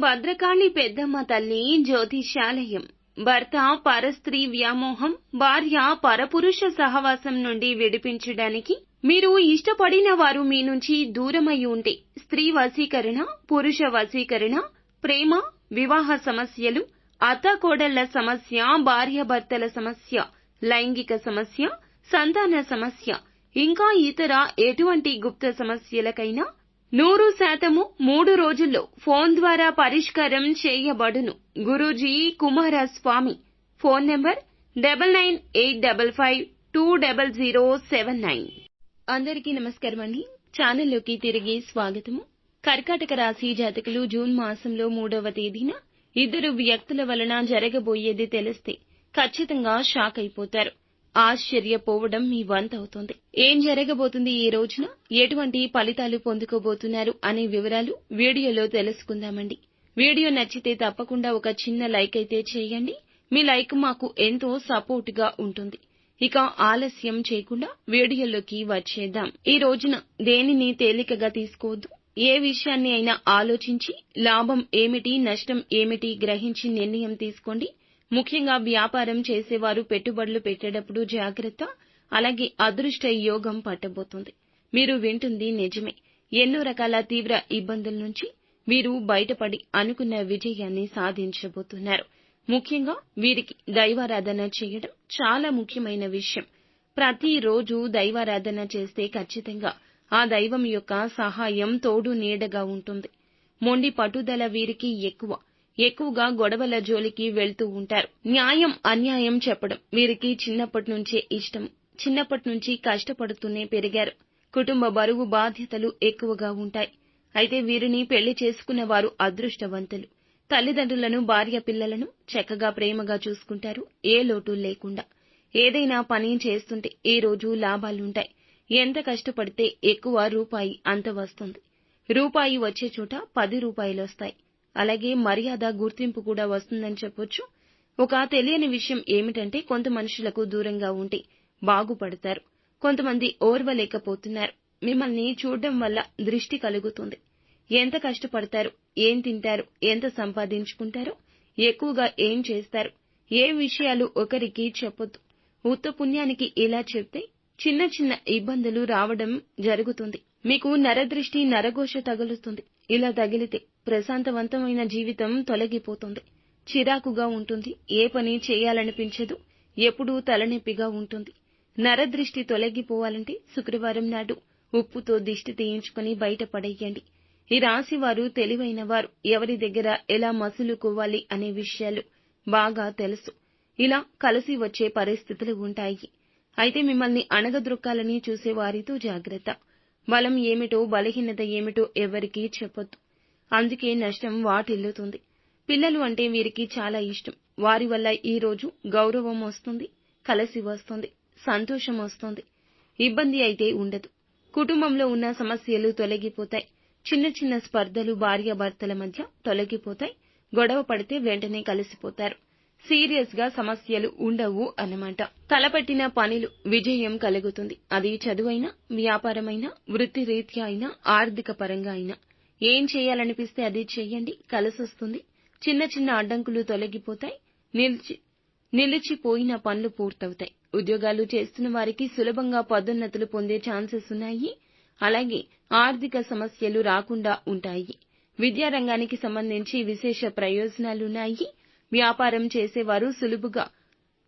భద్రకాళి పెద్దమ్మ తల్లి జ్యోతిషాలయం భర్త పరస్త్రీ వ్యామోహం భార్య పరపురుష సహవాసం నుండి విడిపించడానికి మీరు ఇష్టపడిన వారు మీ నుంచి దూరమై ఉంటే స్త్రీ వశీకరణ పురుష వశీకరణ ప్రేమ వివాహ సమస్యలు అత్తాకోడళ్ళ సమస్య భార్యాభర్తల సమస్య లైంగిక సమస్య సంతాన సమస్య ఇంకా ఇతర ఎటువంటి గుప్త సమస్యలకైనా నూరు శాతము మూడు రోజుల్లో ఫోన్ ద్వారా పరిష్కారం చేయబడును. Guruji Kumaraswamy. Phone number double nine eight double five two double zero seven nine. అందరికీ నమస్కారం అండి. ఛానల్లోకి తిరిగి స్వాగతము. కర్కాటక రాశి జాతకులు జూన్ మాసంలో మూడవ తేదీన ఇద్దరు వ్యక్తుల వలన జరగబోయేది తెలిస్తే ఖచ్చితంగా షాక్ అయిపోతారు. ఆశ్చర్యపోవడం మీ వంతవుతుంది. ఏం జరగబోతుంది ఈ రోజున? ఎటువంటి ఫలితాలు పొందుకోబోతున్నారు అనే వివరాలు వీడియోలో తెలుసుకుందామండి. వీడియో నచ్చితే తప్పకుండా ఒక చిన్న లైక్ అయితే చేయండి. మీ లైక్ మాకు ఎంతో సపోర్ట్గా ఉంటుంది. ఇక ఆలస్యం చేయకుండా వీడియోలోకి వచ్చేద్దాం. ఈ రోజున దేనిని తేలికగా తీసుకోవద్దు? ఏ విషయాన్ని అయినా ఆలోచించి లాభం ఏమిటి నష్టం ఏమిటి గ్రహించి నిర్ణయం తీసుకోండి. ముఖ్యంగా వ్యాపారం చేసేవారు పెట్టుబడులు పెట్టేటప్పుడు జాగ్రత్త అలాగే అదృష్ట యోగం పట్టబోతుంది. మీరు వింటుంది నిజమే. ఎన్నో రకాల తీవ్ర ఇబ్బందుల నుంచి మీరు బయటపడి అనుకున్న విజయాన్ని సాధించబోతున్నారు. ముఖ్యంగా వీరికి దైవారాధన చేయడం చాలా ముఖ్యమైన విషయం. ప్రతిరోజు దైవారాధన చేస్తే ఖచ్చితంగా ఆ దైవం యొక్క సహాయం తోడు నీడగా ఉంటుంది. మొండి పట్టుదల వీరికి ఎక్కువ. ఎక్కువగా గొడవల జోలికి వెళ్తూ ఉంటారు. న్యాయం అన్యాయం చెప్పడం వీరికి చిన్నప్పటి నుంచే ఇష్టం. చిన్నప్పటి నుంచి కష్టపడుతూనే పెరిగారు. కుటుంబ బరువు బాధ్యతలు ఎక్కువగా ఉంటాయి. అయితే వీరిని పెళ్ళి చేసుకున్న వారు అదృష్టవంతులు. తల్లిదండ్రులను భార్య పిల్లలను చక్కగా ప్రేమగా చూసుకుంటారు. ఏ లోటు లేకుండా. ఏదైనా పని చేస్తుంటే ఈ రోజు లాభాలుంటాయి. ఎంత కష్టపడితే ఎక్కువ రూపాయి అంత వస్తుంది. రూపాయి వచ్చే చోట పది రూపాయలొస్తాయి. అలాగే మర్యాద గుర్తింపు కూడా వస్తుందని చెప్పొచ్చు. ఒక తెలియని విషయం ఏమిటంటే కొంత మనుషులకు దూరంగా ఉంటే బాగుపడతారు. కొంతమంది ఓర్వలేకపోతున్నారు. మిమ్మల్ని చూడడం వల్ల దృష్టి కలుగుతుంది. ఎంత కష్టపడతారు? ఏం తింటారు? ఎంత సంపాదించుకుంటారు? ఎక్కువగా ఏం చేస్తారు? ఏ విషయాలు ఒకరికి చెప్పొద్దు. ఉత్త పుణ్యానికి ఇలా చెప్తే చిన్న చిన్న ఇబ్బందులు రావడం జరుగుతుంది. మీకు నరదృష్టి నరఘోష తగులుతుంది ఇలా తగిలితే ప్రశాంతవంతమైన జీవితం తొలగిపోతుంది. చిరాకుగా ఉంటుంది. ఏ పని చేయాలనిపించదు. ఎప్పుడూ తలనొప్పిగా ఉంటుంది. నరదృష్టి తొలగిపోవాలంటే శుక్రవారం నాడు ఉప్పుతో దిష్టి తీయించుకుని బయట పడేయండి ఈ రాశి వారు తెలివైన వారు ఎవరి దగ్గర ఎలా మసులుకోవాలి అనే విషయాలు బాగా తెలుసు. ఇలా కలిసి వచ్చే పరిస్థితులు ఉంటాయి. అయితే మిమ్మల్ని అణగద్రొక్కాలని చూసే వారితో జాగ్రత్త. బలం ఏమిటో బలహీనత ఏమిటో ఎవరికీ చెప్పొద్దు. అందుకే నష్టం వాటిల్లుతుంది. పిల్లలు అంటే వీరికి చాలా ఇష్టం. వారి వల్ల ఈ రోజు గౌరవం వస్తుంది కలిసి వస్తుంది సంతోషం వస్తుంది. ఇబ్బంది అయితే ఉండదు. కుటుంబంలో ఉన్న సమస్యలు తొలగిపోతాయి. చిన్న చిన్న స్పర్ధలు భార్యాభర్తల మధ్య తొలగిపోతాయి. గొడవ పడితే వెంటనే కలిసిపోతారు. సీరియస్గా సమస్యలు ఉండవు అన్నమాట. తలపెట్టిన పనిలు విజయం కలుగుతుంది. అది చదువైనా వ్యాపారమైనా వృత్తి రీత్యా అయినా ఆర్థిక పరంగా అయినా. ఏం చేయాలనిపిస్తే అది చెయ్యండి కలిసొస్తుంది. చిన్న చిన్న అడ్డంకులు తొలగిపోతాయి. నిలిచి నిలిచిపోయిన పనులు పూర్తవుతాయి. ఉద్యోగాలు చేస్తున్న వారికి సులభంగా పదోన్నతులు పొందే ఛాన్సెస్ ఉన్నాయి. అలాగే ఆర్థిక సమస్యలు రాకుండా ఉంటాయి. విద్యారంగానికి సంబంధించి విశేష ప్రయోజనాలున్నాయి. వ్యాపారం చేసేవారు సులువుగా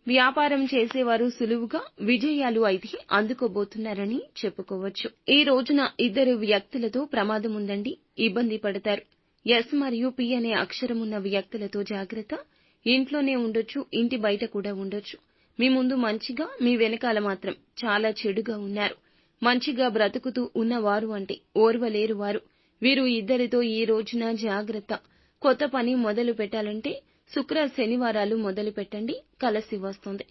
వ్యాపారం చేసేవారు సులువుగా విజయాలు అయితే అందుకోబోతున్నారని చెప్పుకోవచ్చు. ఈ రోజున ఇద్దరు వ్యక్తులతో ప్రమాదం ఉందండి. ఇబ్బంది పడతారు. ఎస్ మరియు పి అనే అక్షరం ఉన్న వ్యక్తులతో జాగ్రత్త. ఇంట్లోనే ఉండొచ్చు ఇంటి బయట కూడా ఉండొచ్చు. మీ ముందు మంచిగా మీ వెనకాల మాత్రం చాలా చెడుగా ఉన్నారు. మంచిగా బ్రతుకుతూ ఉన్నవారు అంటే ఓర్వలేరు వారు. వీరు ఇద్దరితో ఈ రోజున జాగ్రత్త. కొత్త పని మొదలు పెట్టాలంటే శుక్ర శనివారాలు మొదలు పెట్టండి. వస్తుంది.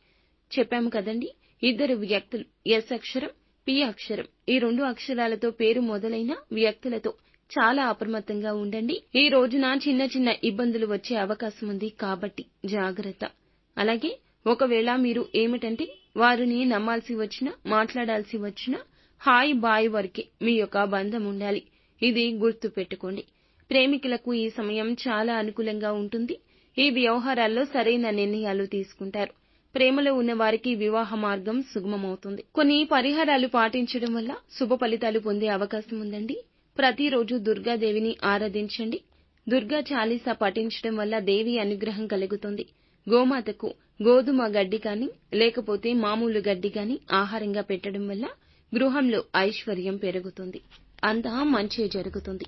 చెప్పాము కదండి ఇద్దరు వ్యక్తులు ఎస్ అక్షరం పి అక్షరం. ఈ రెండు అక్షరాలతో పేరు మొదలైన వ్యక్తులతో చాలా అప్రమత్తంగా ఉండండి. ఈ రోజున చిన్న చిన్న ఇబ్బందులు వచ్చే అవకాశం ఉంది కాబట్టి జాగ్రత్త. అలాగే ఒకవేళ మీరు ఏమిటంటే వారిని నమ్మాల్సి వచ్చినా మాట్లాడాల్సి వచ్చినా హాయ్ బాయ్ వరకే మీ యొక్క బంధం ఉండాలి. ఇది గుర్తు పెట్టుకోండి ప్రేమికులకు ఈ సమయం చాలా అనుకూలంగా ఉంటుంది. ఈ వ్యవహారాల్లో సరైన నిర్ణయాలు తీసుకుంటారు. ప్రేమలో ఉన్న వారికి వివాహ మార్గం సుగమమవుతుంది. కొన్ని పరిహారాలు పాటించడం వల్ల శుభ ఫలితాలు పొందే అవకాశం ఉందండి. ప్రతిరోజు దుర్గాదేవిని ఆరాధించండి. దుర్గా చాలీసా పఠించడం వల్ల దేవి అనుగ్రహం కలుగుతుంది. గోమాతకు గోధుమ గడ్డి కానీ లేకపోతే మామూలు గడ్డి కానీ ఆహారంగా పెట్టడం వల్ల గృహంలో ఐశ్వర్యం పెరుగుతుంది. అంతా మంచే జరుగుతుంది.